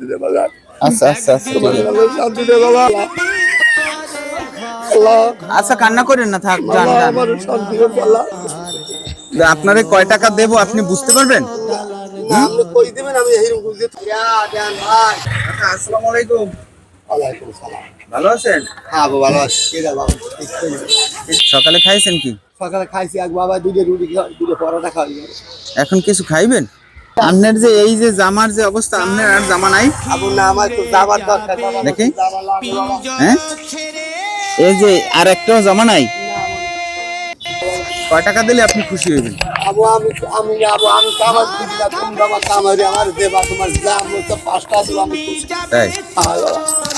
দে আচ্ছা আচ্ছা আচ্ছা। আচ্ছা কান্না করেন না থাক যান আপনারে কয় টাকা দেবো আপনি বুঝতে পারবেন? হ্যাঁ সকালে খাইছেন কি? সকালে খাইছি এক বাবা দুটো রুটি দুটো পরোটা খাওয়াই এখন কিছু খাইবেন? আপনার যে এই যে জামার যে অবস্থা আপনার আর জামা নাই। দেখি। হ্যাঁ? এই যে আর একটাও জামা নাই। কয় টাকা দিলে আপনি খুশি হইবেন? আবু আমি আমি আবু আমি কামার দিদি তুমি বাবা কামারি আমার দেবা তোমার দাম তো পাঁচটা আমি খুশি। তাই?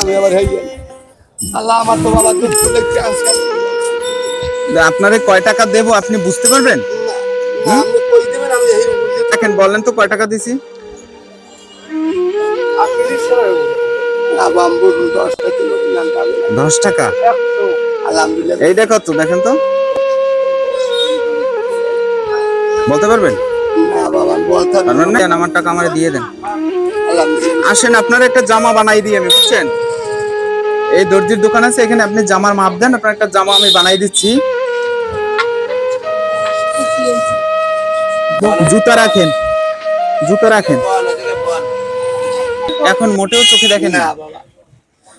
আমি আবার হয়ে গেল আল্লাহ আমার তো বাবা দুধ তুলে চান্স আপনারে কয় টাকা দেবো আপনি বুঝতে পারবেন? না দেখেন বলেন তো কয় টাকা দিছি? দশ টাকা আলহামদুলিল্লাহ। এইটা কত দেখেন তো। বলতে পারবেন? আমার টাকা আমার দিয়ে দেন। আসেন আপনার একটা জামা বানাই দিই আমি বুঝছেন? এই দর্জির দোকান আছে এখানে আপনি জামার মাপ দেন আপনার একটা জামা আমি বানাই দিচ্ছি। জুতা রাখেন। জুতা রাখেন। এখন মোটেও চোখে দেখেন না।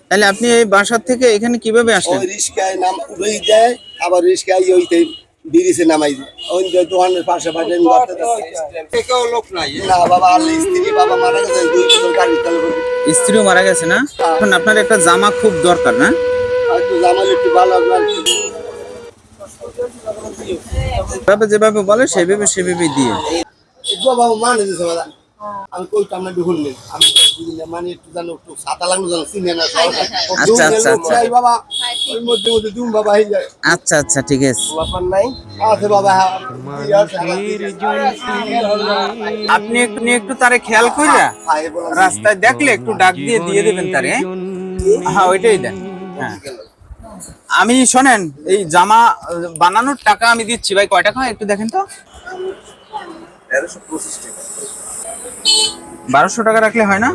তাহলে আপনি এই বাসার থেকে এখানে কীভাবে আসলেন? ওই রিস্কায় নাম উড়েই যায় আবার রিস্কায় ওইতে বিরিছে নামাই ওই যে দোকানের পাশে পাশে। লোক নাই। না বাবা আল্লাহ স্ত্রী বাবা মারা গেছে দুই বছর গাড়ি চালু স্ত্রীও মারা গেছে না? এখন আপনার একটা জামা খুব দরকার না? হয়তো জামাল একটু ভালো যেভাবে যেভাবে বলে সেভাবে সেভাবে দিয়ে। বাবা মানে দিছে বাবা আমি কইতাম না ঢুকুন নেই আমি মানে একটু জানো একটু সাতা লাগল জানো চিনে না সব আচ্ছা, আচ্ছা, আচ্ছা। বাবা ওই মধ্যে মধ্যে দুম বাবা হয়ে যায়। আচ্ছা আচ্ছা ঠিক আছে। ব্যাপার নাই। আছে বাবা হ্যাঁ। হ্যাঁ। আপনি একটু একটু তারে খেয়াল কইরা রাস্তায় দেখলে একটু ডাক দিয়ে দিয়ে দেবেন তারে হ্যাঁ? হ্যাঁ ওইটাই দেন। হ্যাঁ। আমি, শোনেন, এই জামা বানানোর টাকা আমি দিচ্ছি। ভাই, কয় টাকা একটু দেখেন তো। বারোশো টাকা রাখলে হয় না?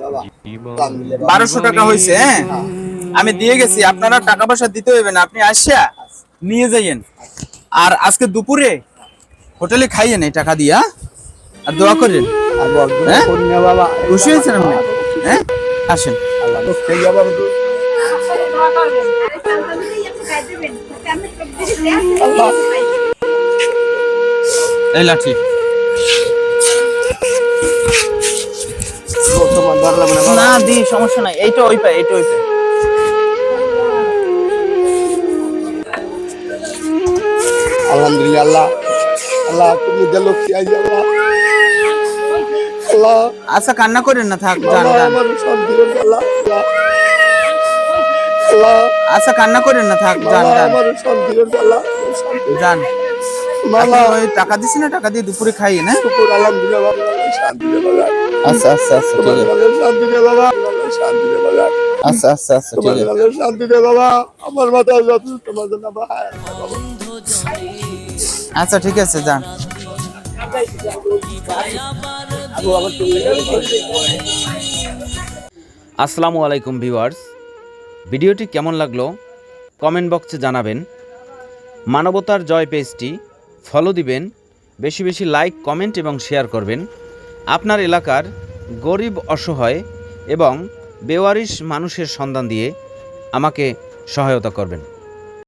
বাবা। বারোশো টাকা হয়েছে হ্যাঁ? আমি দিয়ে গেছি, আপনারা টাকা পয়সা দিতে হইবে না, আপনি আসিয়া নিয়ে যাইয়েন। আর আজকে দুপুরে হোটেলে খাইয়েন এই টাকা দিয়া আর দোয়া করেন হ্যাঁ? বাবা খুশি হয়েছেন আপনি? হ্যাঁ? আসেন। এই লাঠি। লাগবে না দি সমস্যা নাই। এইটা ওই পায় এইটা ওই পায়। আলহামদুলিল্লাহ আল্লাহ। আল্লাহ তুমি দেলো কি আল্লাহ আল্লাহ। আচ্ছা কান্না করেন না থাক যান আল্লাহ আল্লাহ আচ্ছা কান্না করেন না থাক যান টাকা দিছি না টাকা দিয়ে দুপুরে খাই না? শুকুর আলহামদুলিল্লাহ শান্তি দে বাবা আচ্ছা আচ্ছা আচ্ছা ঠিক আছে। শান্তি দে বাবা শান্তি দে বাবা আচ্ছা আচ্ছা আচ্ছা শান্তি দে বাবা আমার মাথায় যত তোমার জন্য বাবা আচ্ছা ঠিক আছে যান। তুমি আসসালামু আলাইকুম ভিউয়ার্স। ভিডিওটি কেমন লাগল কমেন্ট বক্সে জানাবেন। মানবতার জয় পেজটি ফলো দিবেন। বেশি বেশি লাইক কমেন্ট এবং শেয়ার করবেন। আপনার এলাকার গরিব, অসহায় এবং বেওয়ারিশ মানুষের সন্ধান দিয়ে আমাকে সহায়তা করবেন।